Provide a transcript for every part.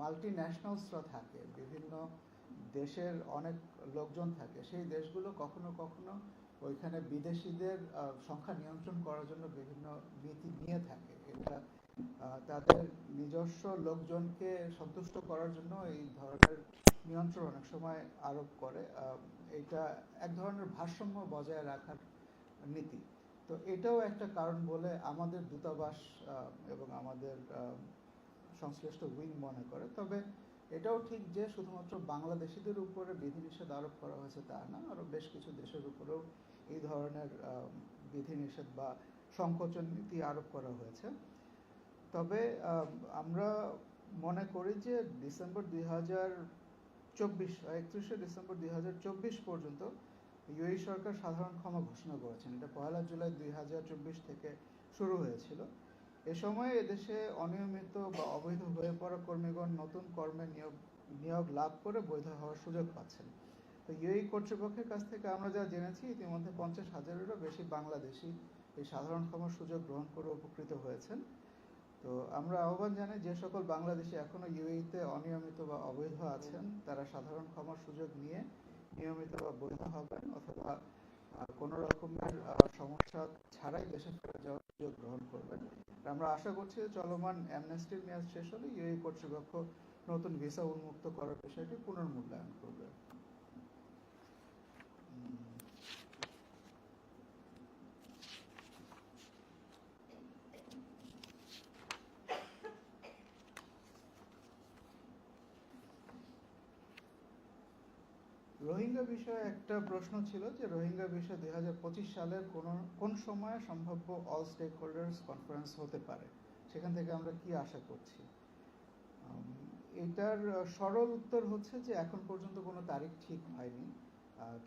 Multi ন্যাশনালসরা থাকে, বিভিন্ন দেশের অনেক লোকজন থাকে, সেই দেশগুলো কখনো কখনো ওইখানে বিদেশিদের সংখ্যা নিয়ন্ত্রণ করার জন্য বিভিন্ন নীতি নিয়ে থাকে। এটা তাদের নিজস্ব লোকজনকে সন্তুষ্ট করার জন্য এই ধরনের নিয়ন্ত্রণ অনেক সময় আরোপ করে। এটা এক ধরনের ভারসাম্য বজায় রাখার নীতি। তো এটাও একটা কারণ বলে আমাদের দূতাবাস এবং আমাদের সংশ্লিষ্ট উইং মনে করে। তবে এটাও ঠিক যে শুধুমাত্র বাংলাদেশিদের উপরে বিধিনিষেধ আরোপ করা হয়েছে তা না আরও বেশ কিছু দেশের উপরেও এই ধরনের বিধিনিষেধ বা সংকোচন নীতি আরোপ করা হয়েছে। তবে আমরা মনে করি যে ডিসেম্বর দুই হাজার চব্বিশ, একত্রিশে ডিসেম্বর দুই হাজার চব্বিশ পর্যন্ত ইউএই সরকার সাধারণ ক্ষমা ঘোষণা করেছেন। এটা পয়লা জুলাই দুই হাজার চব্বিশ থেকে শুরু হয়েছিল। এ সময়ে এদেশে অনিয়মিত বা অবৈধ হয়ে পড়া কর্মীগণ নতুন কর্মে নিয়োগ নিয়োগ লাভ করে বৈধ হওয়ার সুযোগ পাচ্ছেন। তো ইউএই কর্তৃপক্ষের কাছ থেকে আমরা যা জেনেছি, ইতিমধ্যে পঞ্চাশ হাজারেরও বেশি বাংলাদেশি এই সাধারণ ক্ষমার সুযোগ গ্রহণ করে উপকৃত হয়েছেন। তো আমরা আহ্বান জানাই যে সকল বাংলাদেশি এখনও ইউএইতে অনিয়মিত বা অবৈধ আছেন, তারা সাধারণ ক্ষমার সুযোগ নিয়ে নিয়মিত বা বৈধ হবেন অথবা কোনো রকমের সমস্যা ছাড়াই দেশে ফেরত যাওয়ার সুযোগ গ্রহণ করবেন। আমরা আশা করছি যে চলমান অ্যামনেস্টির মেয়াদ শেষ হলে ইউএই কর্তৃপক্ষ নতুন ভিসা উন্মুক্ত করার বিষয়টি পুনর্মূল্যায়ন করবে উম, রোহিঙ্গা বিষয়ে একটা প্রশ্ন ছিল যে রোহিঙ্গা বিষয়ে দুই হাজার পঁচিশ সালের কোন কোন সময়ে সম্ভাব্য অল স্টেক হোল্ডার্স কনফারেন্স হতে পারে? সেখান থেকে আমরা কি আশা করছি? এটার সরল উত্তর হচ্ছে যে এখন পর্যন্ত কোনো তারিখ ঠিক হয়নি।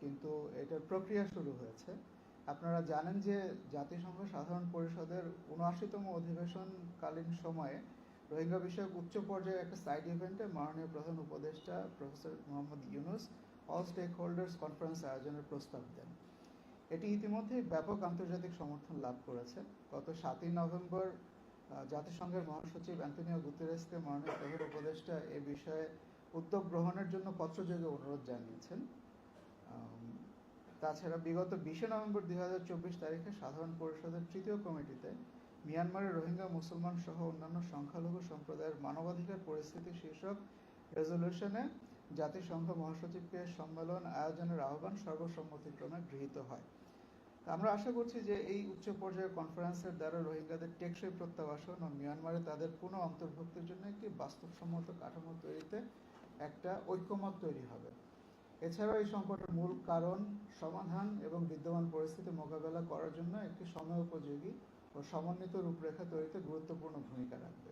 কিন্তু এটার প্রক্রিয়া শুরু হয়েছে। আপনারা জানেন যে জাতিসংঘ সাধারণ পরিষদের উনআশিতম অধিবেশনকালীন সময়ে রোহিঙ্গা বিষয়ক উচ্চ পর্যায়ে একটা সাইড ইভেন্টে মাননীয় প্রধান উপদেষ্টা professor Mohammad Yunus all stakeholders conference আয়োজনের প্রস্তাব দেন। এটি ইতিমধ্যেই ব্যাপক আন্তর্জাতিক সমর্থন লাভ করেছে। গত সাতই নভেম্বর জাতিসংঘের মহাসচিব অ্যান্টনিও গুতেরেসকে মাননীয় প্রধান উপদেষ্টা এ বিষয়ে উদ্যোগ গ্রহণের জন্য পত্রযোগে অনুরোধ জানিয়েছেন। তাছাড়া বিগত বিশে নভেম্বর দুই হাজার চব্বিশ তারিখে সাধারণ পরিষদের তৃতীয় কমিটিতে মিয়ানমারের রোহিঙ্গা মুসলমান সহ অন্যান্য সংখ্যালঘু সম্প্রদায়ের মানবাধিকার পরিস্থিতি শীর্ষক রেজলিউশনে জাতিসংঘ মহাসচিবকে সম্মেলন আয়োজনের আহ্বান সর্বসম্মতিক্রমে গৃহীত হয়। আমরা আশা করছি যে এই উচ্চ পর্যায়ের কনফারেন্সের দ্বারা রোহিঙ্গাদের টেকসই প্রত্যাবাসন ও মিয়ানমারে তাদের পুনঃ অন্তর্ভুক্তির জন্য একটি বাস্তবসম্মত কাঠামো তৈরিতে একটা ঐক্যমত তৈরি হবে। এছাড়াও এই সংকটের মূল কারণ, সমাধান এবং বিদ্যমান পরিস্থিতি মোকাবেলা করার জন্য একটি সময়োপযোগী ও সমন্বিত রূপরেখা তৈরিতে গুরুত্বপূর্ণ ভূমিকা রাখবে।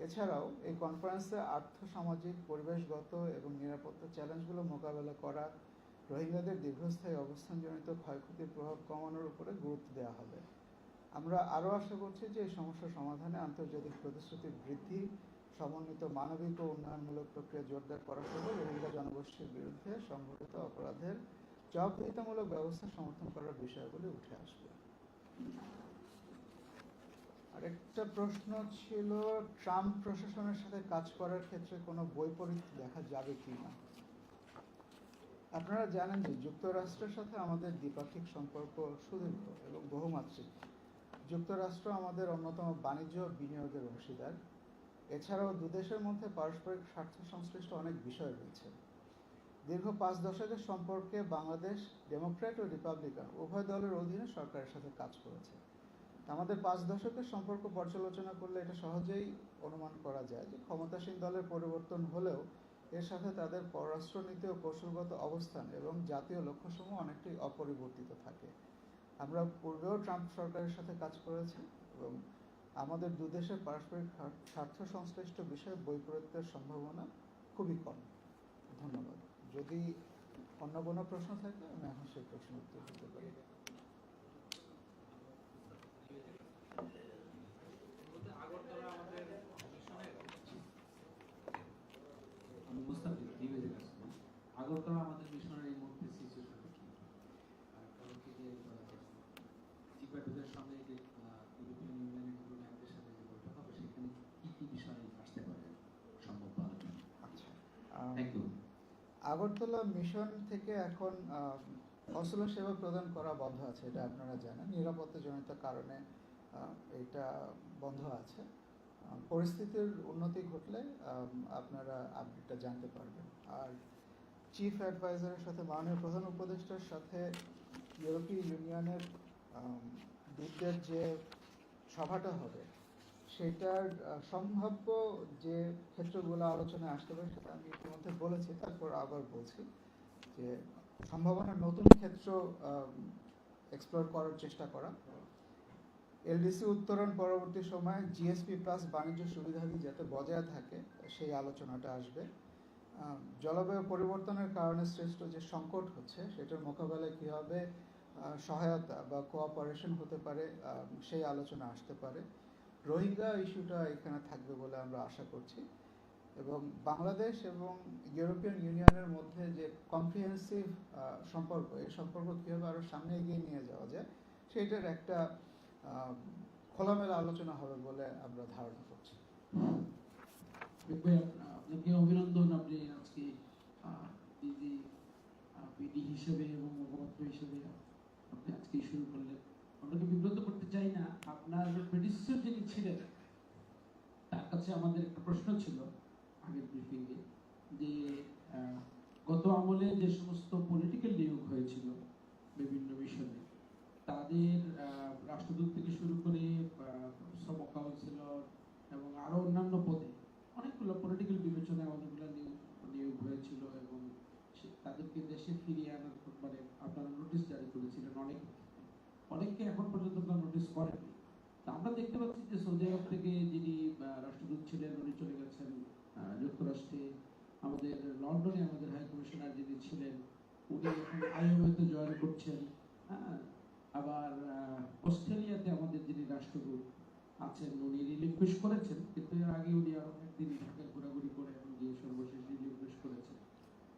এছাড়াও, এই কনফারেন্সে আর্থ, সামাজিক, পরিবেশগত এবং নিরাপত্তা চ্যালেঞ্জগুলো মোকাবেলা করা রোহিঙ্গাদের দীর্ঘস্থায়ী অবস্থানজনিত ক্ষয়ক্ষতির প্রভাব কমানোর উপরে গুরুত্ব দেওয়া হবে। আমরা আরও আশা করছি যে এই সমস্যার সমাধানে আন্তর্জাতিক প্রতিশ্রুতি বৃদ্ধি, সমন্বিত মানবিক ও উন্নয়নমূলক প্রক্রিয়া জোরদার করা সহ রোহিঙ্গা জনগোষ্ঠীর বিরুদ্ধে সংঘটিত অপরাধের জবাবদিহিতামূলক ব্যবস্থা সমর্থন করার বিষয়গুলি উঠে আসবে। আরেকটা প্রশ্ন ছিল, ট্রাম্প প্রশাসনের সাথে কাজ করার ক্ষেত্রে কোনো বৈপরীত্য দেখা যাবে কি না? আপনারা জানেন যে যুক্তরাষ্ট্রের সাথে আমাদের দ্বিপাক্ষিক সম্পর্ক সুদীর্ঘ এবং বহুমাত্রিক। যুক্তরাষ্ট্র আমাদের অন্যতম বাণিজ্য বিনিয়োগের অংশীদার। এছাড়াও দুদেশের মধ্যে পারস্পরিক স্বার্থ সংশ্লিষ্ট অনেক বিষয় রয়েছে। দীর্ঘ পাঁচ দশকের সম্পর্কে বাংলাদেশ, ডেমোক্র্যাট ও রিপাবলিকান উভয় দলের অধীনে সরকারের সাথে কাজ করেছে। আমাদের পাঁচ দশকের সম্পর্ক পর্যালোচনা করলে এটা সহজেই অনুমান করা যায় যে ক্ষমতাসীন দলের পরিবর্তন হলেও এর সাথে তাদের পররাষ্ট্রনীতি ও কৌশলগত অবস্থান এবং জাতীয় লক্ষ্যসমূহ অনেকটাই অপরিবর্তিত থাকে। আমরা পূর্বেও ট্রাম্প সরকারের সাথে কাজ করেছি এবং আমাদের দুদেশের পারস্পরিক স্বার্থ- সংশ্লিষ্ট বিষয়ে বৈপরীত্যের সম্ভাবনা খুবই কম। ধন্যবাদ। যদি অন্য কোনো প্রশ্ন থাকে, আমি এখন সেই প্রশ্নের উত্তর দিতে পারি আগরতলা আমাদের মিশনের আমি মুস্তাফিজ ডিবেজে কাজ করি আগরতলা আমাদের মিশনের এই মুহূর্তে সিচুয়েশন কি আর যে চিপাটুদের সঙ্গে যে ইউরোপিয়ান ইউনিয়নের সাথে যে বৈঠক হবে সেখানে কি কি বিষয় আসতে পারে সম্ভব আগরতলা মিশন থেকে এখন কনসুলার সেবা প্রদান করা বন্ধ আছে এটা আপনারা জানেন। নিরাপত্তা নিরাপত্তাজনিত কারণে এটা বন্ধ আছে। পরিস্থিতির উন্নতি ঘটলে আপনারা আপডেটটা জানতে পারবেন। আর চিফ অ্যাডভাইজারের সাথে মাননীয় প্রধান উপদেষ্টার সাথে ইউরোপীয় ইউনিয়নের দূতদের যে সভাটা হবে, সেটার সম্ভাব্য যে ক্ষেত্রগুলো আলোচনায় আসতে পারে সেটা আমি ইতিমধ্যে বলেছি, তারপর আবার বলছি যে সম্ভাবনার নতুন ক্ষেত্র এক্সপ্লোর করার চেষ্টা করা। এলডিসি উত্তরণ পরবর্তী সময়ে জিএসপি প্লাস বাণিজ্য সুবিধাদি যাতে বজায় থাকে, সেই আলোচনাটা আসবে। জলবায়ু পরিবর্তনের কারণে সৃষ্ট যে সংকট হচ্ছে, সেটার মোকাবেলায় কীভাবে সহায়তা বা কোঅপারেশন হতে পারে সেই আলোচনা আসতে পারে। রোহিঙ্গা ইস্যুটা এখানে থাকবে বলে আমরা আশা করছি। এবং বাংলাদেশ এবং ইউরোপিয়ান ইউনিয়নের মধ্যে যে কম্প্রিহেন্সিভ সম্পর্ক, এই সম্পর্ক কীভাবে আরও সামনে এগিয়ে নিয়ে যাওয়া যায়, সেইটার একটা খোলামেলা আলোচনা হবে বলে আমরা ধারণা করছি। আপনাকে অভিনন্দন আপনি আজকে দিদি পিডি হিসেবে এবং মুখপাত্র হিসেবে আপনি আজকে শুরু করলেন। আপনাকে বিব্রত করতে চাই না? আপনার প্রেডিসেসর যিনি ছিলেন, তার কাছে আমাদের একটা প্রশ্ন ছিল আগের ব্রিফিংয়ে যে গত আমলে যে সমস্ত পলিটিক্যাল নিয়োগ হয়েছিল বিভিন্ন মিশনে তাদের রাষ্ট্রদূত থেকে শুরু করে সব কাউন্সিলর এবং আরও অন্যান্য পদে অনেকগুলো পলিটিক্যাল বিবেচনায় অনেকগুলো নিয়োগ হয়েছিল এবং তাদেরকে দেশে ফিরিয়ে আনার ব্যাপারে আপনারা নোটিশ জারি করেছিলেন অনেক। অনেককে এখন পর্যন্ত আপনারা নোটিশ করেননি। তা আমরা দেখতে পাচ্ছি যে সৌদি আরব থেকে যিনি রাষ্ট্রদূত ছিলেন, উনি চলে গেছেন যুক্তরাষ্ট্রে। আমাদের লন্ডনে আমাদের হাই কমিশনার যিনি ছিলেন, উনি এখন আইএমএতে জয়েন করছেন। হ্যাঁ আবার অস্ট্রেলিয়াতে আমাদের যিনি রাষ্ট্রদূত আছেন উনি রিলিকুইশ করেছেন, কিন্তু এর আগে উনি আরও একদিন ঢাকায় ঘোরাঘুরি করে এখন গিয়ে সর্বশেষ রিলিকুইশ করেছেন।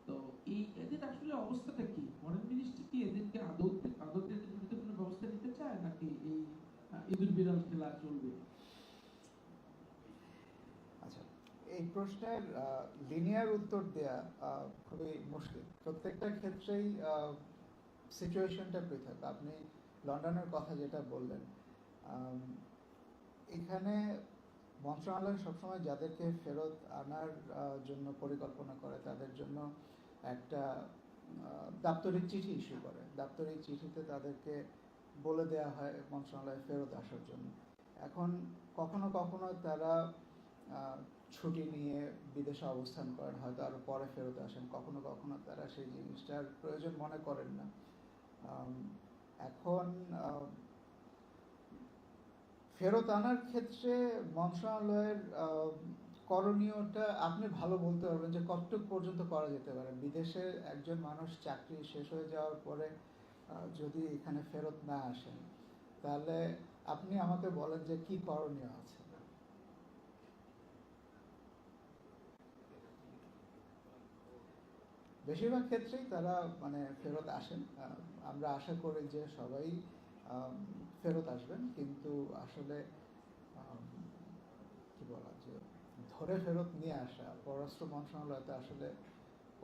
তো এই এদের আসলে অবস্থাটা কি? ফরেন মিনিস্ট্রি কি এদেরকে আদৌ আদৌ এদের বিরুদ্ধে কোনো ব্যবস্থা নিতে চায় নাকি এই ইঁদুর বিড়াল খেলা চলবে? আচ্ছা এই প্রশ্নের লিনিয়ার উত্তর দেয়া খুবই মুশকিল। প্রত্যেকটা ক্ষেত্রেই সিচুয়েশনটা পৃথক। আপনি লন্ডনের কথা যেটা বললেন এখানে মন্ত্রণালয় সবসময় যাদেরকে ফেরত আনার জন্য পরিকল্পনা করে, তাদের জন্য একটা দাপ্তরিক চিঠি ইস্যু করে। দাপ্তরিক চিঠিতে তাদেরকে বলে দেওয়া হয় মন্ত্রণালয়ে ফেরত আসার জন্য। এখন কখনো কখনো তারা ছুটি নিয়ে বিদেশে অবস্থান করেন, হয়তো আরও পরে ফেরত আসেন। কখনো কখনো তারা সেই জিনিসটার প্রয়োজন মনে করেন না। এখন ফেরত আনার ক্ষেত্রে মন্ত্রণালয়ের করণীয়টা আপনি ভালো বলতে পারবেন যে কতটুক পর্যন্ত করা যেতে পারে। বিদেশে একজন মানুষ চাকরি শেষ হয়ে যাওয়ার পরে যদি এখানে ফেরত না আসেন, তাহলে আপনি আমাকে বলেন যে কি করণীয় আছে। বেশিরভাগ ক্ষেত্রেই তারা মানে ফেরত আসেন। আমরা আশা করি যে সবাই ফেরত আসবেন, কিন্তু আসলে কি বলা যে, ধরে ফেরত নিয়ে আসা, পররাষ্ট্র মন্ত্রণালয়তে আসলে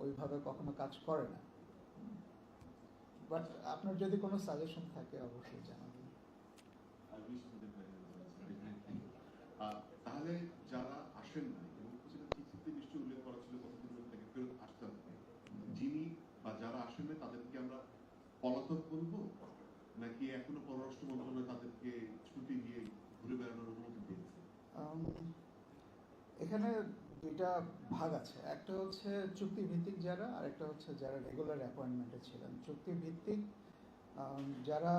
ওইভাবে কখনো কাজ করে না। বাট আপনার যদি কোনো সাজেশন থাকে, অবশ্যই জানাবেন। তাহলে যারা আসেন ফেরত আসতে হবে, যিনি বা যারা আসেন তাদেরকে আমরা পলাতক বলব নাকি এখনও পররাষ্ট্র মন্ত্রণালয় তাদেরকে ছুটি দিয়ে ঘুরে বেড়ানোর অনুমতি দিয়েছে? এখানে দুইটা ভাগ আছে। একটা হচ্ছে চুক্তি ভিত্তিক যারা আর একটা হচ্ছে যারা রেগুলার অ্যাপয়েন্টমেন্টে ছিলেন। চুক্তি ভিত্তিক যারা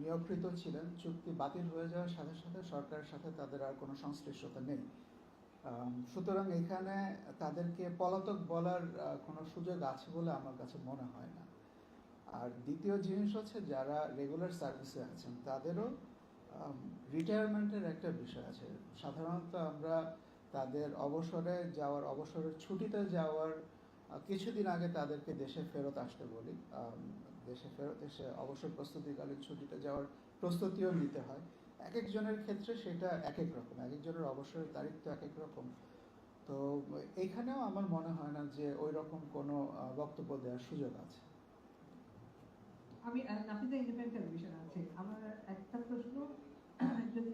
নিয়োগকৃত ছিলেন, চুক্তি বাতিল হয়ে যাওয়ার সাথে সাথে সরকারের সাথে তাদের আর কোনো সংশ্লিষ্টতা নেই। সুতরাং এখানে তাদেরকে পলাতক বলার কোনো সুযোগ আছে বলে আমার কাছে মনে হয় না। আর দ্বিতীয় জিনিস হচ্ছে যারা রেগুলার সার্ভিসে আছেন, তাদেরও রিটায়ারমেন্টের একটা বিষয় আছে। সাধারণত আমরা তাদের অবসরে যাওয়ার, অবসরের ছুটিতে যাওয়ার কিছুদিন আগে তাদেরকে দেশে ফেরত আসতে বলি। দেশে ফেরত এসে অবসর প্রস্তুতিকালীন ছুটিতে যাওয়ার প্রস্তুতিও নিতে হয়। এক একজনের ক্ষেত্রে সেটা এক এক রকম এক একজনের অবসরের তারিখ তো এক এক রকম। তো এইখানেও আমার মনে হয় না যে ওই রকম কোনো বক্তব্য দেওয়ার সুযোগ আছে। আমি নাফিজা ইন্ডিপেন্ডেন্ট টেলিভিশন আছে। আমার একটা প্রশ্ন, যদি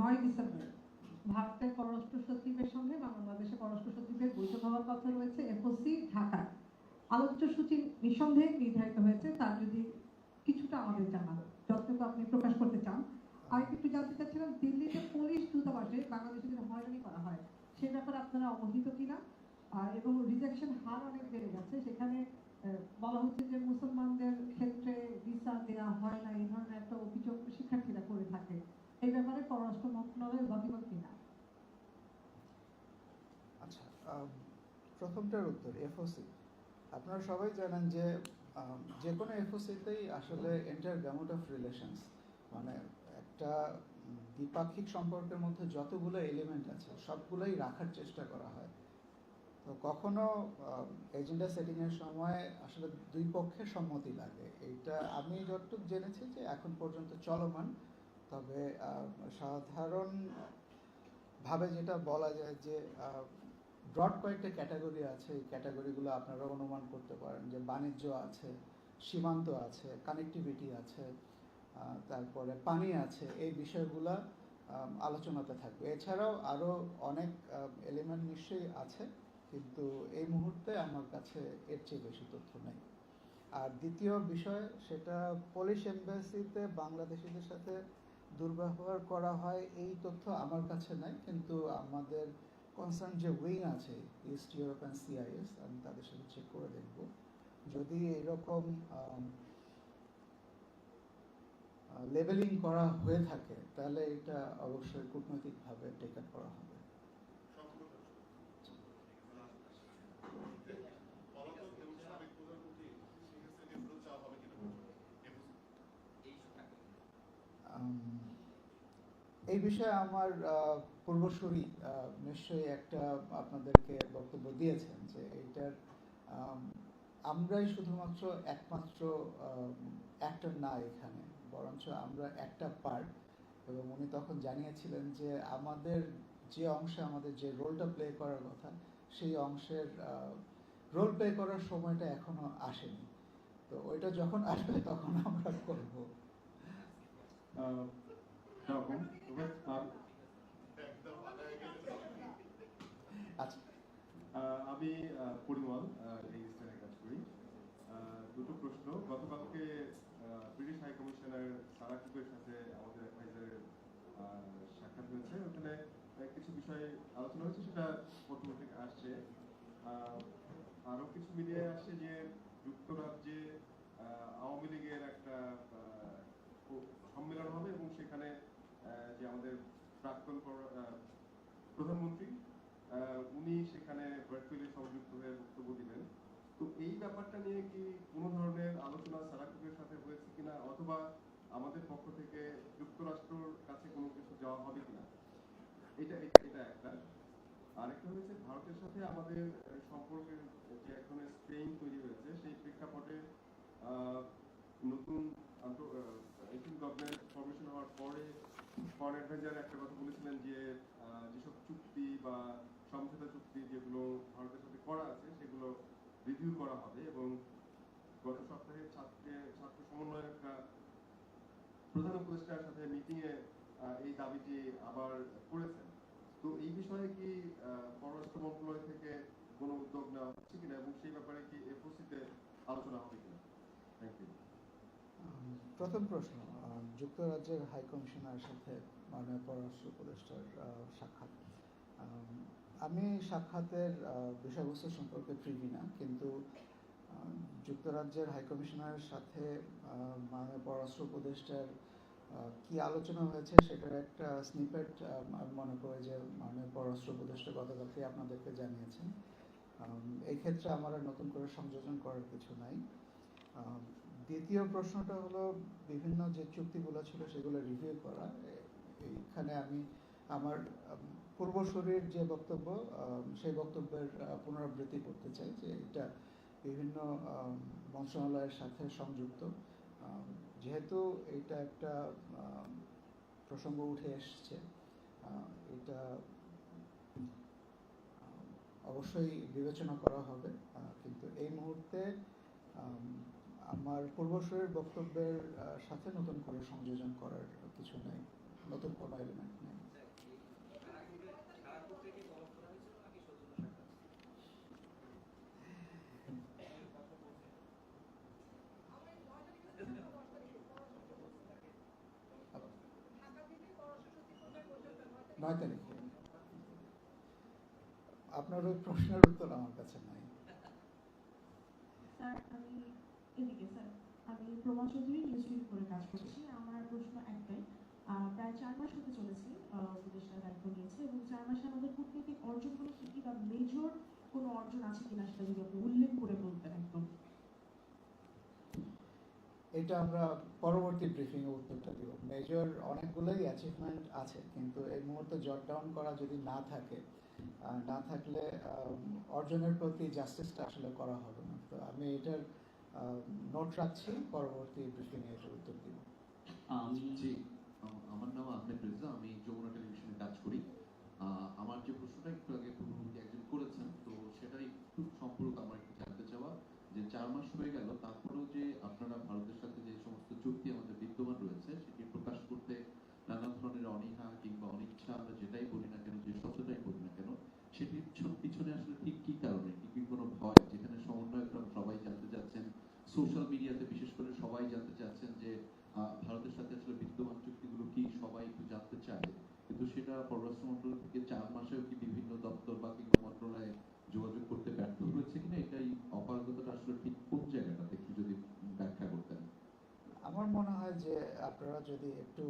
নয় ডিসেম্বর, ভারতের পররাষ্ট্র সচিবের সঙ্গে বাংলাদেশের পররাষ্ট্র সচিবের বৈঠক হওয়ার কথা রয়েছে, এফওসি ঢাকায় আলোচ্য সূচি নিঃসন্দেহে নির্ধারিত হয়েছে, তার যদি কিছুটা আমাদের জানান যতটুকু আপনি প্রকাশ করতে চান। আর একটু জানতে চাচ্ছিলাম, দিল্লিতে পুলিশ দূতাবাসে বাংলাদেশে যদি হয়রানি করা হয়, সে ব্যাপারে আপনারা অবহিত কিনা? এবং রিজেকশন হার অনেক বেড়ে গেছে সেখানে বলা হচ্ছে যে দেওয়া হয় না, এই ধরনের একটা অভিযোগ শিক্ষার্থীরা করে থাকে। এই ব্যাপারে পররাষ্ট্র মন্ত্রণালয় ওয়াকিবল কিনা? আচ্ছা প্রথমটার উত্তর, এফওসি। আপনারা সবাই জানেন যে যে কোনো এফওসিতেই আসলে এন্টার গ্যামোট অফ রিলেশনস মানে একটা দ্বিপাক্ষিক সম্পর্কের মধ্যে যতগুলো এলিমেন্ট আছে, সবগুলোই রাখার চেষ্টা করা হয়। তো কখনো এজেন্ডা সেটিংয়ের সময় আসলে দুই পক্ষের সম্মতি লাগে। এইটা আমি যতটুকু জেনেছি যে এখন পর্যন্ত চলমান, তবে সাধারণ ভাবে যেটা বলা যায় যে ব্রড কয়েকটা ক্যাটাগরি আছে। এই ক্যাটাগরিগুলো আপনারা অনুমান করতে পারেন যে বাণিজ্য আছে, সীমান্ত আছে কানেক্টিভিটি আছে তারপরে পানি আছে। এই বিষয়গুলো আলোচনাতে থাকবে। এছাড়াও আরও অনেক এলিমেন্ট নিশ্চয়ই আছে। কিন্তু এই মুহূর্তে আমার কাছে এর চেয়ে বেশি তথ্য নেই। আর দ্বিতীয় বিষয়, সেটা পুলিশ এম্বাসিতে বাংলাদেশিদের সাথে দুর্ব্যবহার করা হয়, এই তথ্য আমার কাছে নাই। কিন্তু আমাদের কনসার্ন যে উইং আছে ইস্ট ইউরোপিয়ান সিআইএস আমি তাদের সাথে চেক করে দেখব। যদি এরকম লেবেলিং করা হয়ে থাকে, তাহলে এটা অবশ্যই কূটনৈতিকভাবে টেকআপ করা হবে পলাতক এবং সাবেক প্রধানমন্ত্রী শেখ হাসিনাকে ফেরত চাওয়া হবে কিনা এই সুযোগে আম, এই বিষয়ে আমার পূর্বসূরি নিশ্চয়ই একটা আপনাদেরকে বক্তব্য দিয়েছেন যে এইটার আমরাই শুধুমাত্র একমাত্র অ্যাক্টর না এখানে, বরঞ্চ আমরা একটা পার্ট এবং উনি তখন জানিয়েছিলেন যে আমাদের যে অংশে, আমাদের যে রোলটা প্লে করার কথা, সেই অংশের রোল প্লে করার সময়টা এখনও আসেনি। তো ওইটা যখন আসবে, তখন আমরা করব। আমি পরিমল স্থানে কাজ করি দুটো প্রশ্ন গতকালকে ব্রিটিশ হাই কমিশনার সারা কুকের সাথে আমাদের অ্যাডভাইজারের সাক্ষাৎ হয়েছে ওখানে কিছু বিষয় আলোচনা হয়েছে সেটা পত্রপত্রিকা আসছে আহ, আরও কিছু মিডিয়ায় আসছে যে যুক্তরাজ্যে আওয়ামী লীগের একটা সম্মেলন হবে এবং সেখানে যে আমাদের প্রাক্তন প্রধানমন্ত্রী উনি সেখানে ভার্চুয়ালি সংযুক্ত হয়ে বক্তব্য দিবেন তো এই ব্যাপারটা নিয়ে কি কোনো ধরনের আলোচনা সারাকুকের সাথে হয়েছে কিনা, অথবা আমাদের পক্ষ থেকে যুক্তরাষ্ট্রর কাছে কোনো কিছু যাওয়া হবে কিনা? এটা এটা একটা। আরেকটা হয়েছে, ভারতের সাথে আমাদের সম্পর্কের যে এক ধরনের স্ট্রেইন তৈরি হয়েছে, সেই প্রেক্ষাপটে নতুন গভর্নমেন্ট ফরমেশন হওয়ার পরে ফরেন অ্যাডভাইজার একটা কথা বলেছিলেন যে যেসব চুক্তি বা সমঝোতা চুক্তি যেগুলো ভারতের সাথে করা আছে সেগুলো রিভিউ করা হবে এবং গত সপ্তাহে ছাত্রে ছাত্র সমন্বয়করা প্রধান উপদেষ্টার সাথে মিটিং এ আহ, এই দাবিটি আবার করেছেন। তো এই বিষয়ে কি পররাষ্ট্র মন্ত্রণালয় থেকে কোনো উদ্যোগ নেওয়া হচ্ছে কিনা এবং সেই ব্যাপারে কি এফওসিতে আলোচনা হবে কিনা? থ্যাংক ইউ প্রথম প্রশ্ন যুক্তরাজ্যের হাই কমিশনার সাথে মাননীয় পররাষ্ট্র উপদেষ্টার সাক্ষাৎ। আম, সাক্ষাতের বিষয়বস্তু সম্পর্কে প্রিভি না কিন্তু যুক্তরাজ্যের হাই কমিশনারের সাথে মাননীয় পররাষ্ট্র উপদেষ্টার কি আলোচনা হয়েছে সেটার একটা স্নিপেট আমি মনে করি যে মাননীয় পররাষ্ট্র উপদেষ্টা গতকালকে আপনাদেরকে জানিয়েছেন। এই আমার নতুন করে সংযোজন করার কিছু নাই। দ্বিতীয় প্রশ্নটা হলো বিভিন্ন যে চুক্তিগুলো ছিল সেগুলো রিভিউ করা। এ- এইখানে আমি আমার আম, পূর্বসূরির যে বক্তব্য সেই বক্তব্যের পুনরাবৃত্তি করতে চাই যে এটা বিভিন্ন মন্ত্রণালয়ের সাথে সংযুক্ত। যেহেতু এটা একটা প্রসঙ্গ উঠে এসছে এটা অবশ্যই বিবেচনা করা হবে কিন্তু এই মুহূর্তে আমার পূর্বসূরের বক্তব্যের সাথে নতুন করে সংযোজন করার কিছু নেই, নতুন কোনো এলিমেন্ট নেই। নয় তারিখে। আপনার ওই প্রশ্নের উত্তর আমার কাছে নাই। আমি এদিকে স্যার আমি ফোরে কাজ করছি। আমার প্রশ্ন একটাই প্রায় চার মাস হতে চলেছি আহ, উপদেষ্টার দায়িত্ব নিয়েছে এবং চার মাসে আমাদের কূটনৈতিক কি বা মেজর কোনো অর্জন আছে কিনা সেটা যদি আপনি উল্লেখ করে বলতেন একদম। এটা আমরা পরবর্তী উত্তরটা দিব। মেজর অনেকগুলোই অ্যাচিভমেন্ট আছে কিন্তু এই মুহূর্তে জট ডাউন করা যদি না থাকে না থাকলে অর্জনের প্রতি জাস্টিসটা আসলে করা হবে না। তো আমি এটার নোট রাখছি পরবর্তী ব্রিফিংয়ে এর উত্তর দিব। আমি জি। আমার নাম আহমেদ রেজা আমি যমুনা টেলিভিশনে কাজ করি। আহ, আমার যে প্রশ্নটা একটু আগে পূর্ববর্তী একজন করেছেন তো সেটাই একটু সম্পূরক আমার একটু জানতে চাওয়া যে চার মাস হয়ে গেল তারপরেও যে আপনারা ভারতের সাথে যে সমস্ত চুক্তি আমাদের বিদ্যমান রয়েছে সেটি প্রকাশ করতে নানা ধরনের অনীহা কিংবা অনিচ্ছা আমরা যেটাই বলি না কেন যে শব্দটাই বলি না কেন সেটির ছ- পিছনে আসলে ঠিক কি কারণে কি কি কোনো ভয় যেখানে সমন্বয়করা সবাই জানতে চাচ্ছেন সোশ্যাল মিডিয়াতে বিশেষ করে সবাই জানতে চাচ্ছেন যে ভারতের সাথে আসলে বিদ্যমান চুক্তিগুলো কি সবাই একটু জানতে চায়? কিন্তু সেটা পররাষ্ট্র মন্ত্রণালয় থেকে চার মাসেও কি বিভিন্ন দপ্তর বা কিংবা মন্ত্রণালয়ে যোগাযোগ করতে ব্যর্থ হয়েছে কিনা, এটাই অপারগতাটা আসলে ঠিক কোন জায়গাটাতে একটু যদি ব্যাখ্যা করতেন? আমার মনে হয় যে আপনারা যদি একটু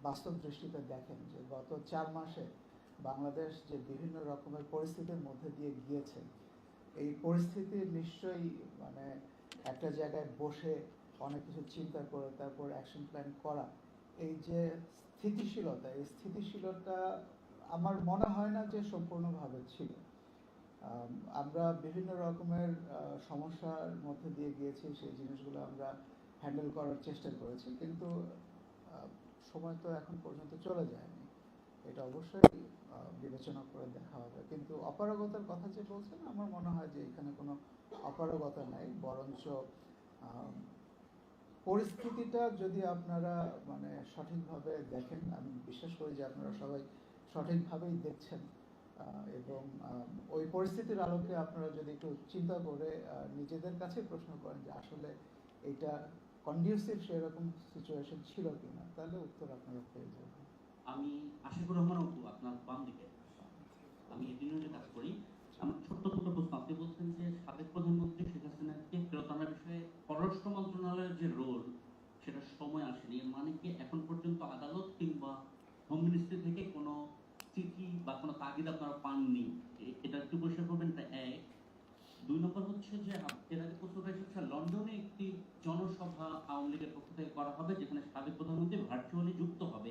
বাস্তব দৃষ্টিতে দেখেন যে গত চার মাসে বাংলাদেশ যে বিভিন্ন রকমের পরিস্থিতির মধ্যে দিয়ে গিয়েছে এই পরিস্থিতি নিশ্চয়ই মানে একটা জায়গায় বসে অনেক কিছু চিন্তা করে, তারপর অ্যাকশন প্ল্যান করা। এই যে স্থিতিশীলতা, এই স্থিতিশীলতা আমার মনে হয় না যে সম্পূর্ণভাবে ছিল। আমরা বিভিন্ন রকমের সমস্যার মধ্যে দিয়ে গিয়েছি, সেই জিনিসগুলো আমরা হ্যান্ডেল করার চেষ্টা করেছি, কিন্তু সময় তো এখন পর্যন্ত চলে যায়নি। এটা অবশ্যই বিবেচনা করে দেখা হবে। কিন্তু অপারগতার কথা যে বলছেন, আমার মনে হয় যে এখানে কোনো অপারগতা নাই। বরঞ্চ পরিস্থিতিটা যদি আপনারা মানে সঠিকভাবে দেখেন, আমি বিশ্বাস করি যে আপনারা সবাই সঠিকভাবেই দেখছেন এবং ওই পরিস্থিতির আলোকে আপনারা যদি একটু চিন্তা করে নিজেদের কাছে প্রশ্ন করেন যে আসলে এটা কন্ডিউসিভ সেরকম সিচুয়েশন ছিল কিনা, তাহলে উত্তর আপনারা পেয়ে যাবেন। আমি আশিকুর রহমান অপু আপনার বাম দিকে। আমি এডিনিউজে কাজ করি। আমার ছোট্ট দুটো প্রশ্ন আপনি বলছেন যে সাবেক প্রধানমন্ত্রী শেখ হাসিনাকে ফেরত আনার বিষয়ে পররাষ্ট্র মন্ত্রণালয়ের যে রোল সেটা সময় আসেনি। এর মানে কি এখন পর্যন্ত আদালত কিংবা হোম মিনিস্ট্রি থেকে কোনো চিঠি বা কোনো তাগিদ আপনারা পাননি? এটা একটু পরিষ্কার করবেন, এটা এক। দুই নম্বর হচ্ছে যে এর আগে প্রশ্নটা এসেছে, লন্ডনে একটি জনসভা আওয়ামী লীগের পক্ষ থেকে করা হবে, যেখানে সাবেক প্রধানমন্ত্রী ভার্চুয়ালি যুক্ত হবে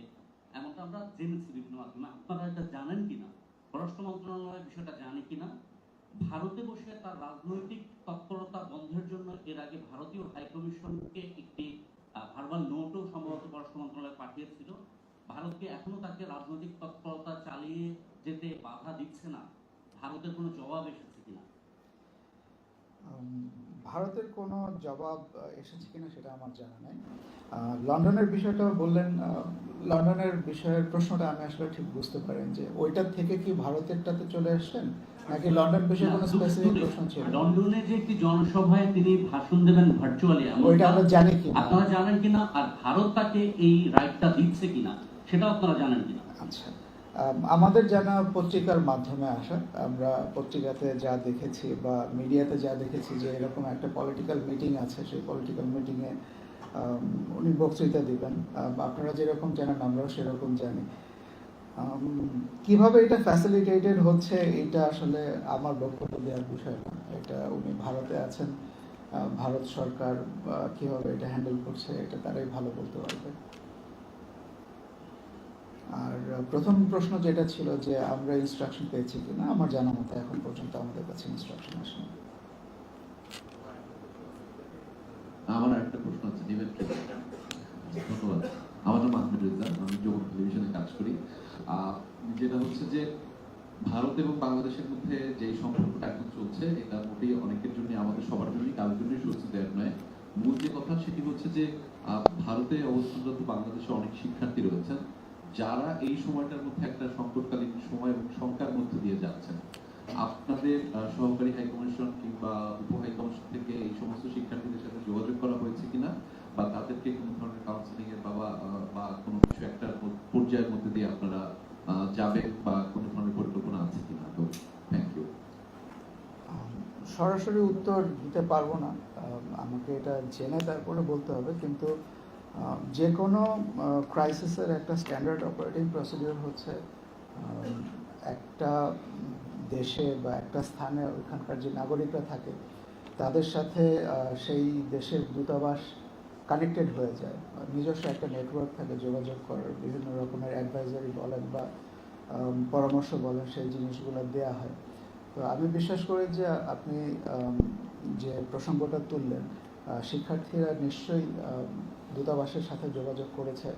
এমনটা আমরা জেনেছি বিভিন্ন মাধ্যমে আপনারা এটা জানেন কিনা পররাষ্ট্র মন্ত্রণালয় বিষয়টা জানে কিনা ভারতে বসে তার রাজনৈতিক তৎপরতা বন্ধের জন্য এর আগে ভারতীয় হাইকমিশনকে একটি ভার্বাল নোটও সম্ভবত পররাষ্ট্র মন্ত্রণালয় পাঠিয়েছিল ভারতকে এখনও তাকে রাজনৈতিক তৎপরতা চালিয়ে যেতে বাধা দিচ্ছে না ভারতের কোনো জবাব এসেছে কিনা উম, ভারতের কোনো জবাব আহ, এসেছে কিনা সেটা আমার জানা নাই। লন্ডনের বিষয়টা বললেন লন্ডনের বিষয়ের প্রশ্নটা আমি আসলে ঠিক বুঝতে পারেন যে ওইটার থেকে কি ভারতেরটাতে চলে আসছেন? নাকি লন্ডন বিষয়ে কোনো স্পেসিফিক প্রশ্ন ছিল? লন্ডনে যে একটি জনসভায় তিনি ভাষণ দেবেন ভার্চুয়ালি ওইটা আমরা জানি কি আপনারা জানেন কিনা? আর ভারত তাকে এই রাইটটা দিচ্ছে কিনা সেটাও আপনারা জানেন কিনা? আচ্ছা। আমাদের জানা পত্রিকার মাধ্যমে আসা, আমরা পত্রিকাতে যা দেখেছি বা মিডিয়াতে যা দেখেছি যে এরকম একটা পলিটিক্যাল মিটিং আছে, সেই পলিটিক্যাল মিটিংয়ে উনি বক্তৃতা দিবেন। আপনারা যেরকম জানেন, আমরাও সেরকম জানি। কীভাবে এটা ফ্যাসিলিটেটেড হচ্ছে, এটা আসলে আমার বক্তব্য দেওয়ার বিষয় না। এটা উনি ভারতে আছেন ভারত সরকার কীভাবে এটা হ্যান্ডেল করছে, এটা তারাই ভালো বলতে পারবে। আর প্রথম প্রশ্ন যেটা ছিল যে আমরা ইনস্ট্রাকশন পেয়েছি কিনা, আমার জানা মতো এখন পর্যন্ত আমাদের কাছে ইনস্ট্রাকশন আসেনি। আমার একটা প্রশ্ন আছে, নিবেদ ধন্যবাদ। আমার নাম আহমেদ আমি যমুনা টেলিভিশনে কাজ করি। যেটা হচ্ছে যে ভারত এবং বাংলাদেশের মধ্যে যে সম্পর্কটা এখন চলছে, এটা মোটেই অনেকের জন্য, আমাদের সবার জন্যই, কারোর জন্যই স্বস্তিদায়ক নয়। মূল যে কথা সেটি হচ্ছে যে ভারতে অবস্থানরত বাংলাদেশে অনেক শিক্ষার্থী রয়েছেন। যারা এই সময়টার মধ্যে একটা সংকটকালীন সময় এবং শঙ্কার মধ্যে দিয়ে যাচ্ছেন আপনাদের সহকারী হাই কমিশন কিংবা উপ হাই কমিশন থেকে এই সমস্ত শিক্ষার্থীদের সাথে যোগাযোগ করা হয়েছে কিনা বা তাদেরকে কোনো ধরনের কাউন্সিলিং এর বা বা- কোনো কিছু একটা পর্যায়ের মধ্যে দিয়ে আপনারা যাবেন বা কোনো ধরনের পরিকল্পনা আছে কিনা? তো থ্যাংক ইউ সরাসরি উত্তর দিতে পারব না। আম, আমাকে এটা জেনে তারপরে বলতে হবে কিন্তু যে কোনো ক্রাইসিসের একটা স্ট্যান্ডার্ড অপারেটিং প্রসিডিওর হচ্ছে একটা দেশে বা একটা স্থানে ওইখানকার যে নাগরিকরা থাকে, তাদের সাথে সেই দেশের দূতাবাস কানেক্টেড হয়ে যায়। নিজস্ব একটা নেটওয়ার্ক থাকে, যোগাযোগ করার, বিভিন্ন রকমের অ্যাডভাইজারি বলেন বা পরামর্শ বলেন, সেই জিনিসগুলো দেয়া হয়। তো আমি বিশ্বাস করি যে আপনি যে প্রসঙ্গটা তুললেন শিক্ষার্থীরা নিশ্চয়ই দূতাবাসের সাথে যোগাযোগ করেছে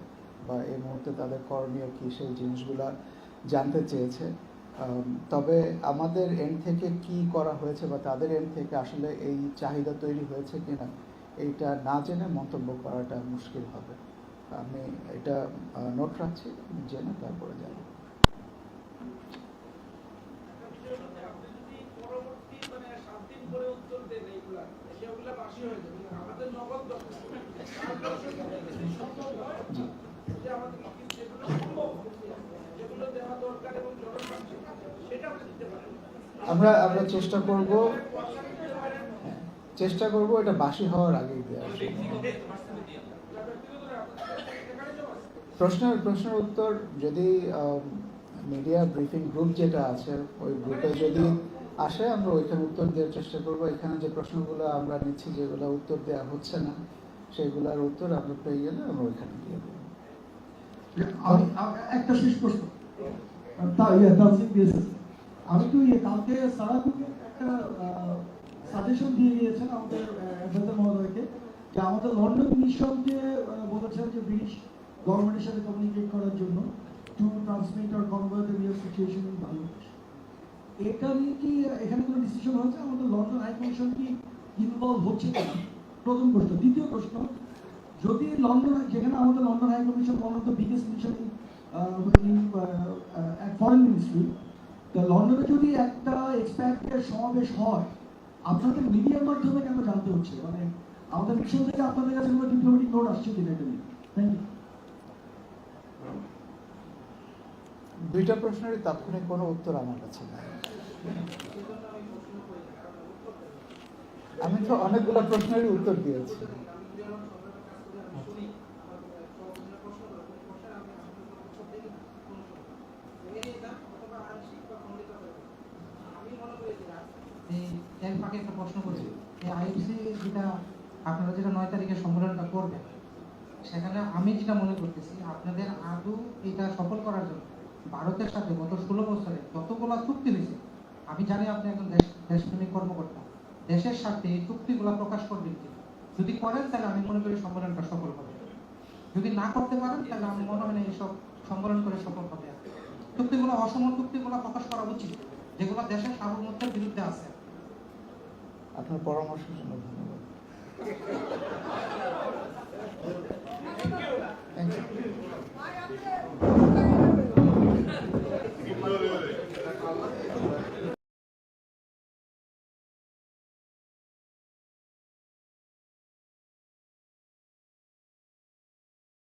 বা এই মুহূর্তে তাদের করণীয় কী সেই জিনিসগুলা জানতে চেয়েছে। তবে আমাদের এন্ড থেকে কি করা হয়েছে বা তাদের এন্ড থেকে আসলে এই চাহিদা তৈরি হয়েছে কিনা, এইটা না জেনে মন্তব্য করাটা মুশকিল হবে। আমি এটা নোট রাখছি জেনে তারপরে পরবর্তী মানে উত্তর বাসি হয়ে আমরা আমরা চেষ্টা করব চেষ্টা করব এটা বাসি হওয়ার দেওয়া প্রশ্নের প্রশ্নের উত্তর যদি মিডিয়া ব্রিফিং গ্রুপ যেটা আছে, ওই গ্রুপে যদি আসে, আমরা ওইখানে উত্তর দেওয়ার চেষ্টা করব। এখানে যে প্রশ্নগুলো আমরা নিচ্ছি, যেগুলো উত্তর দেওয়া হচ্ছে না সেগুলোর উত্তর আমরা পেয়ে গেলে আমরা ওইখানে দিয়ে দেবো। একটা শেষ প্রশ্ন। ইয়ে আমি তো ইয়ে কালকে একটা সাজেশন দিয়ে দিয়েছেন আমাদের মহোদয়কে যে আমাদের লন্ডন মিশনকে বলেছেন যে ব্রিটিশ গভর্নমেন্টের সাথে কমিউনিকেট করার জন্য to transmit or convert real situation Bangladesh এটা নিয়ে কি এখানে কোনো ডিসিশন হয়েছে? আমাদের লন্ডন হাই কমিশন কি ইনভলভ হচ্ছে কিনা? প্রথম প্রশ্ন, দ্বিতীয় প্রশ্ন, যদি লন্ডন যেখানে আমাদের London high commission one of the biggest mission foreign ministry তো লন্ডনে যদি একটা এক্সপ্যাক্টের সমাবেশ হয়, আপনাদের মিডিয়ার মাধ্যমে কেন জানতে হচ্ছে? মানে আমাদের মিশন থেকে আপনাদের কাছে কোনো ডিপ্লোমেটিক নোট আসছে কিনা এটা নিয়ে। থ্যাংক ইউ দুইটা প্রশ্নেরই তাৎক্ষণিক কোনো উত্তর আমার কাছে নেই। আমি তো অনেকগুলো প্রশ্নের উত্তর দিয়েছি। এর ফাঁকে একটা প্রশ্ন করি এই আইএফসি যেটা আপনারা যেটা নয় তারিখে সম্মেলনটা করবেন, সেখানে আমি যেটা মনে করতেছি, আপনাদের আদৌ এটা সফল করার জন্য ভারতের সাথে গত ষোলো বছরে যতগুলো চুক্তি হয়েছে, আমি জানি আপনি একজন দেশ দেশপ্রেমিক কর্মকর্তা দেশের সাথে এই চুক্তিগুলো প্রকাশ করবেন কি? যদি করেন তাহলে আমি মনে করি সম্মেলনটা সফল হবে। যদি না করতে পারেন তাহলে আমি মনে হয় না এইসব সম্মেলন করে সফল হবে। চুক্তিগুলো অসম চুক্তিগুলো প্রকাশ করা উচিত যেগুলো দেশের সার্বভৌমত্বের বিরুদ্ধে আছে। আপনার পরামর্শের জন্য ধন্যবাদ। Thank you